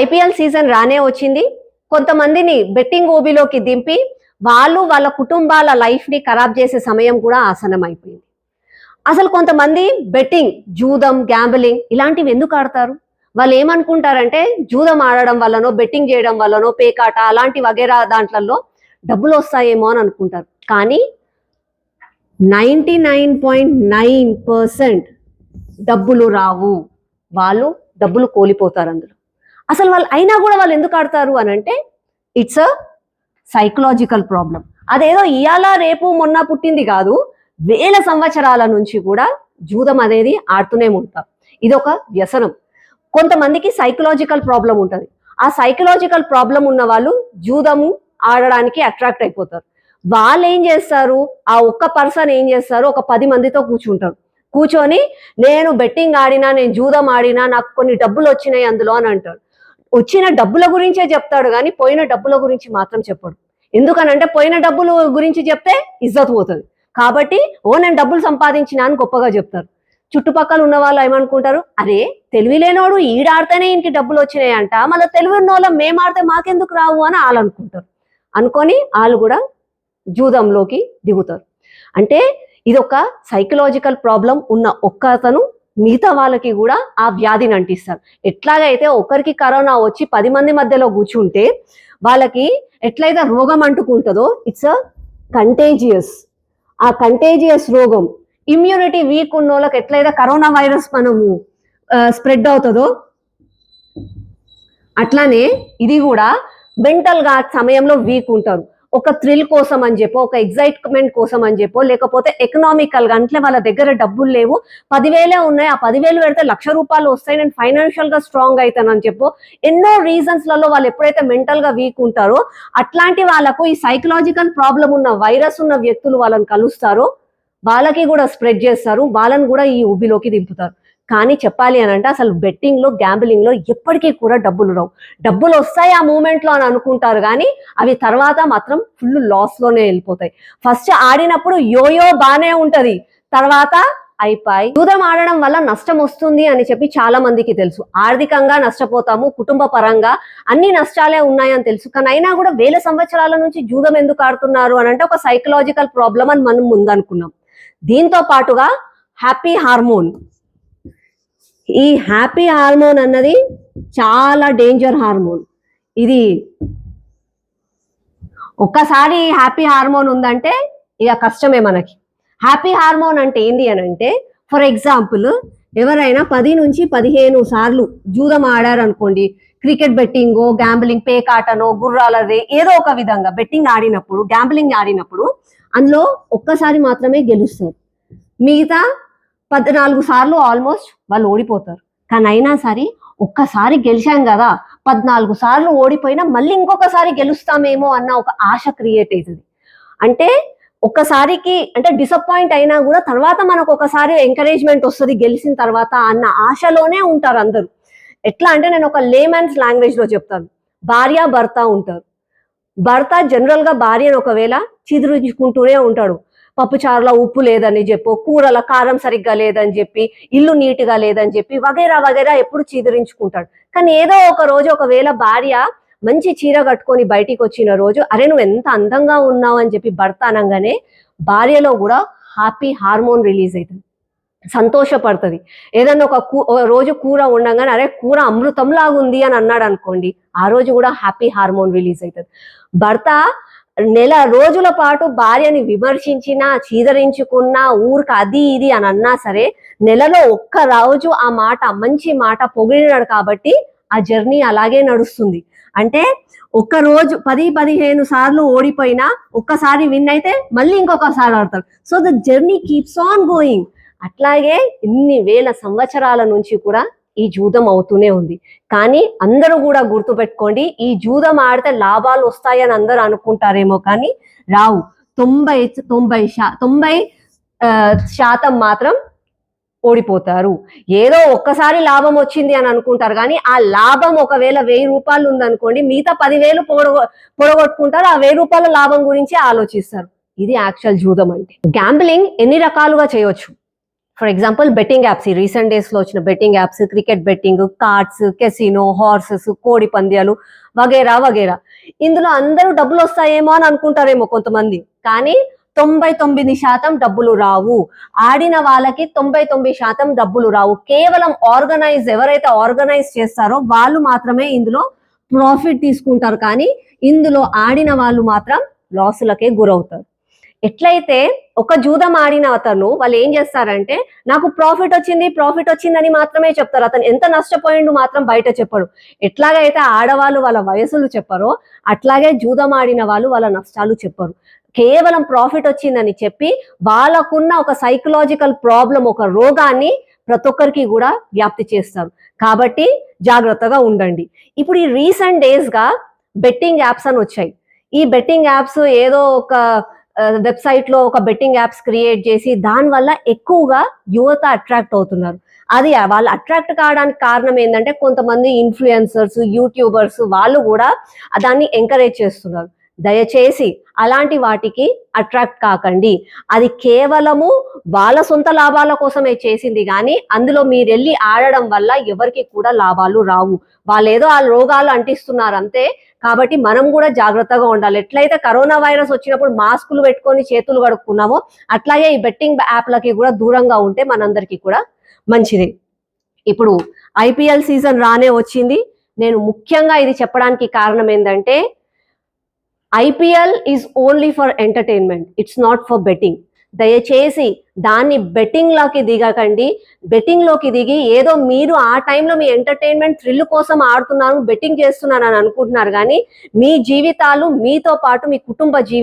IPL season రానే వచ్చింది. కొంతమందిని బెట్టింగ్ ఓబీలోకి దింపి వాళ్ళు వాళ్ళ కుటుంబాల లైఫ్ని ఖరాబ్ చేసే సమయం కూడా ఆసనం అయిపోయింది అసలు కొంతమంది బెట్టింగ్ జూదం గ్యాంబలింగ్ ఇలాంటివి ఎందుకు ఆడతారు? వాళ్ళు ఏమనుకుంటారంటే జూదం ఆడడం వల్లనో బెట్టింగ్ చేయడం వల్లనో పేకాట అలాంటి వగేరా దాంట్లలో డబ్బులు వస్తాయేమో అని అనుకుంటారు. కానీ ninety nine point nine percent డబ్బులు రావు. వాళ్ళు డబ్బులు కోల్పోతారు అందులో. అసలు వాళ్ళు అయినా కూడా వాళ్ళు ఎందుకు ఆడతారు అని అంటే ఇట్స్ అ సైకలాజికల్ ప్రాబ్లం అదేదో ఇవాళ రేపు మొన్న పుట్టింది కాదు వేల సంవత్సరాల నుంచి కూడా జూదం అనేది ఆడుతూనే ఉంటాం. ఇది ఒక వ్యసనం. కొంతమందికి సైకలాజికల్ ప్రాబ్లం ఉంటుంది. ఆ సైకలాజికల్ ప్రాబ్లం ఉన్న వాళ్ళు జూదము ఆడడానికి అట్రాక్ట్ అయిపోతారు. వాళ్ళు ఏం చేస్తారు? ఆ ఒక్క పర్సన్ ఏం చేస్తారు? ఒక పది మందితో కూర్చుంటారు. కూర్చొని నేను బెట్టింగ్ ఆడినా నేను జూదం ఆడినా నాకు కొన్ని డబ్బులు వచ్చినాయి అందులో అని అంటాడు వచ్చిన డబ్బుల గురించే చెప్తాడు కానీ పోయిన డబ్బుల గురించి మాత్రం చెప్పడు. ఎందుకనంటే పోయిన డబ్బులు గురించి చెప్తే ఇజ్జత్ పోతుంది. కాబట్టి ఓ నేను డబ్బులు సంపాదించినా అని గొప్పగా చెప్తారు. చుట్టుపక్కల ఉన్న వాళ్ళు ఏమనుకుంటారు? అరే తెలివి లేనోడు ఈడాడితేనే ఇంటికి డబ్బులు వచ్చినాయి అంట మళ్ళీ తెలివి ఉన్న వాళ్ళం మేము ఆడితే మాకెందుకు రావు అని వాళ్ళు అనుకుంటారు. అనుకొని వాళ్ళు కూడా జూదంలోకి దిగుతారు. అంటే ఇది ఒక సైకలాజికల్ ప్రాబ్లం ఉన్న ఒక్క అతను మిగతా వాళ్ళకి కూడా ఆ వ్యాధిని అంటిస్తారు ఎట్లాగైతే ఒకరికి కరోనా వచ్చి పది మంది మధ్యలో కూర్చుంటే వాళ్ళకి ఎట్లయితే రోగం అంటుకుంటుందో ఇట్స్ అ కంటేజియస్ ఆ కంటేజియస్ రోగం ఇమ్యూనిటీ వీక్ ఉన్న వాళ్ళకి ఎట్లయితే కరోనా వైరస్ మనము స్ప్రెడ్ అవుతుందో అట్లానే ఇది కూడా మెంటల్గా సమయంలో వీక్ ఉంటారు. ఒక థ్రిల్ కోసం అని చెప్పో ఒక ఎగ్జైట్మెంట్ కోసం అని చెప్పో లేకపోతే ఎకనామికల్గా అంటే వాళ్ళ దగ్గర డబ్బులు లేవు. పదివేలే ఉన్నాయి. ఆ పదివేలు పెడితే లక్ష రూపాయలు వస్తాయి. నేను ఫైనాన్షియల్గా స్ట్రాంగ్ అవుతానని చెప్పో ఎన్నో రీజన్స్లలో వాళ్ళు ఎప్పుడైతే మెంటల్గా వీక్ ఉంటారో అట్లాంటి వాళ్ళకు ఈ సైకలాజికల్ ప్రాబ్లం ఉన్న వైరస్ ఉన్న వ్యక్తులు వాళ్ళని కలుస్తారో. వాళ్ళకి కూడా స్ప్రెడ్ చేస్తారు. వాళ్ళని కూడా ఈ ఉబిలోకి దింపుతారు. కానీ చెప్పాలి అని అంటే అసలు బెట్టింగ్లో గ్యాంబులింగ్లో ఎప్పటికీ కూడా డబ్బులు రావు డబ్బులు వస్తాయి ఆ మూమెంట్లో అని అనుకుంటారు కానీ అవి తర్వాత మాత్రం ఫుల్ లాస్లోనే వెళ్ళిపోతాయి. ఫస్ట్ ఆడినప్పుడు యోయో బానే ఉంటది. తర్వాత అయిపోయి. దూరం ఆడడం వల్ల నష్టం వస్తుంది అని చెప్పి చాలా మందికి తెలుసు. ఆర్థికంగా నష్టపోతాము కుటుంబ పరంగా అన్ని నష్టాలే ఉన్నాయని తెలుసు. కానీ అయినా కూడా వేల సంవత్సరాల నుంచి జూదం ఎందుకు ఆడుతున్నారు అని అంటే ఒక సైకలాజికల్ ప్రాబ్లం అని మనం ముందనుకున్నాం. దీంతో పాటుగా హ్యాపీ హార్మోన్ ఈ హ్యాపీ హార్మోన్ అన్నది చాలా డేంజర్ హార్మోన్ ఇది ఒక్కసారి హ్యాపీ హార్మోన్ ఉందంటే ఇక కష్టమే మనకి. హ్యాపీ హార్మోన్ అంటే ఏంది అని అంటే ఫర్ ఎగ్జాంపుల్ ఎవరైనా పది నుంచి పదిహేను సార్లు జూదం ఆడారు అనుకోండి క్రికెట్ బెట్టింగో గ్యాంబ్లింగ్ పేకాటనో గుర్రాలదే ఏదో ఒక విధంగా బెట్టింగ్ ఆడినప్పుడు గ్యాంబ్లింగ్ ఆడినప్పుడు అందులో ఒక్కసారి మాత్రమే గెలుస్తారు. మిగతా పద్నాలుగు సార్లు ఆల్మోస్ట్ వాళ్ళు ఓడిపోతారు. కానీ అయినా సరే ఒక్కసారి గెలిచాం కదా పద్నాలుగు సార్లు ఓడిపోయినా మళ్ళీ ఇంకొకసారి గెలుస్తామేమో అన్న ఒక ఆశ క్రియేట్ అవుతుంది. అంటే ఒక్కసారికి అంటే డిసప్పాయింట్ అయినా కూడా తర్వాత మనకు ఒకసారి ఎంకరేజ్మెంట్ వస్తుంది గెలిచిన తర్వాత అన్న ఆశలోనే ఉంటారు అందరూ. ఎట్లా అంటే నేను ఒక లేమన్స్ లాంగ్వేజ్లో చెప్తాను. భార్య భర్త ఉంటారు. భర్త జనరల్గా భార్యను ఒకవేళ చిదురుచుకుంటూనే ఉంటాడు. పప్పుచారులో ఉప్పు లేదని చెప్పు కూరల కారం సరిగ్గా లేదని చెప్పి ఇల్లు నీట్గా లేదని చెప్పి వగైరా వగైరా ఎప్పుడు చీదరించుకుంటాడు. కానీ ఏదో ఒక రోజు ఒకవేళ భార్య మంచి చీర కట్టుకొని బయటికి వచ్చిన రోజు అరే నువ్వు ఎంత అందంగా ఉన్నావు అని చెప్పి భర్త అనగానే భార్యలో కూడా హ్యాపీ హార్మోన్ రిలీజ్ అవుతుంది. సంతోషపడుతుంది. ఏదన్నా ఒక కూ రోజు కూర ఉండగానే అరే కూర అమృతంలాగా ఉంది అని అన్నాడు అనుకోండి ఆ రోజు కూడా హ్యాపీ హార్మోన్ రిలీజ్ అవుతుంది. భర్త నెల రోజుల పాటు భార్యని విమర్శించినా చీదరించుకున్నా ఊరికి అది ఇది అని అన్నా సరే నెలలో ఒక్క రోజు ఆ మాట మంచి మాట పొగిడినాడు కాబట్టి ఆ జర్నీ అలాగే నడుస్తుంది. అంటే ఒక్క రోజు పది పదిహేను సార్లు ఓడిపోయినా ఒక్కసారి విన్ అయితే మళ్ళీ ఇంకొకసారి ఆడతారు so the journey keeps on going. అట్లాగే ఇన్ని వేల సంవత్సరాల నుంచి కూడా ఈ జూదం అవుతూనే ఉంది. కానీ అందరూ కూడా గుర్తుపెట్టుకోండి ఈ జూదం ఆడితే లాభాలు వస్తాయని అందరూ అనుకుంటారేమో కానీ రావు. తొంభై తొంభై శా తొంభై ఆ, శాతం మాత్రం ఓడిపోతారు. ఏదో ఒక్కసారి లాభం వచ్చింది అని అనుకుంటారు కానీ ఆ లాభం ఒకవేళ వెయ్యి రూపాయలు ఉందనుకోండి మిగతా పదివేలు పొడగొ పొడగొట్టుకుంటారు ఆ వెయ్యి రూపాయల లాభం గురించి ఆలోచిస్తారు. ఇది యాక్చువల్ జూదం అంటే. గ్యాంబ్లింగ్ ఎన్ని రకాలుగా చేయొచ్చు? ఫర్ ఎగ్జాంపుల్ బెట్టింగ్ యాప్స్ ఈ రీసెంట్ డేస్లో వచ్చిన betting apps cricket betting cards casino horses కోడి పంద్యాలు వగేరా వగేరా. ఇందులో అందరూ డబ్బులు వస్తాయేమో అని అనుకుంటారేమో కొంతమంది. కానీ తొంభై తొమ్మిది శాతం డబ్బులు రావు. ఆడిన వాళ్ళకి తొంభై తొమ్మిది శాతం డబ్బులు రావు. కేవలం ఆర్గనైజ్ ఎవరైతే ఆర్గనైజ్ చేస్తారో వాళ్ళు మాత్రమే ఇందులో ప్రాఫిట్ తీసుకుంటారు. కానీ ఇందులో ఆడిన వాళ్ళు మాత్రం లాసులకే గురవుతారు. ఎట్లయితే ఒక జూదం ఆడిన అతను వాళ్ళు ఏం చేస్తారంటే నాకు ప్రాఫిట్ వచ్చింది ప్రాఫిట్ వచ్చిందని మాత్రమే చెప్తారు. అతను ఎంత నష్టపోయిండు మాత్రం బయట చెప్పడు. ఎట్లాగైతే ఆడవాళ్ళు వాళ్ళ వయసులు చెప్పరో అట్లాగే జూదం ఆడిన వాళ్ళు వాళ్ళ నష్టాలు చెప్పరు. కేవలం ప్రాఫిట్ వచ్చిందని చెప్పి వాళ్ళకున్న ఒక సైకలాజికల్ ప్రాబ్లం ఒక రోగాన్ని ప్రతి ఒక్కరికి కూడా వ్యాప్తి చేస్తారు. కాబట్టి జాగ్రత్తగా ఉండండి. ఇప్పుడు ఈ రీసెంట్ డేస్గా బెట్టింగ్ యాప్స్ అని వచ్చాయి. ఈ బెట్టింగ్ యాప్స్ ఏదో ఒక వెబ్సైట్లో ఒక బెట్టింగ్ యాప్స్ క్రియేట్ చేసి దాని వల్ల ఎక్కువగా యువత అట్రాక్ట్ అవుతున్నారు. అది వాళ్ళు అట్రాక్ట్ కావడానికి కారణం ఏంటంటే కొంతమంది ఇన్ఫ్లుయెన్సర్స్ యూట్యూబర్స్ వాళ్ళు కూడా దాన్ని ఎంకరేజ్ చేస్తున్నారు. దయచేసి అలాంటి వాటికి అట్రాక్ట్ కాకండి. అది కేవలము వాళ్ళ సొంత లాభాల కోసమే చేసింది కానీ అందులో మీరు వెళ్ళి ఆడడం వల్ల ఎవరికి కూడా లాభాలు రావు. వాళ్ళు ఏదో ఆ రోగాలు అంటిస్తున్నారు అంతే కాబట్టి మనం కూడా జాగ్రత్తగా ఉండాలి. ఎట్లయితే కరోనా వైరస్ వచ్చినప్పుడు మాస్కులు పెట్టుకొని చేతులు కడుక్కున్నామో అట్లాగే ఈ బెట్టింగ్ యాప్లకి కూడా దూరంగా ఉంటే మనందరికీ కూడా మంచిది. ఇప్పుడు ఐపీఎల్ సీజన్ రానే వచ్చింది. నేను ముఖ్యంగా ఇది చెప్పడానికి కారణం ఏంటంటే IPL is only for entertainment it's not for betting దయచేసి దాన్ని బెట్టింగ్లోకి దిగకండి. బెట్టింగ్లోకి దిగి ఏదో మీరు ఆ టైంలో మీ ఎంటర్టైన్మెంట్ థ్రిల్ కోసం ఆడుతున్నాను బెట్టింగ్ చేస్తున్నాను అని అనుకుంటున్నారు కానీ మీ జీవితాలు మీతో పాటు మీ కుటుంబ జీవి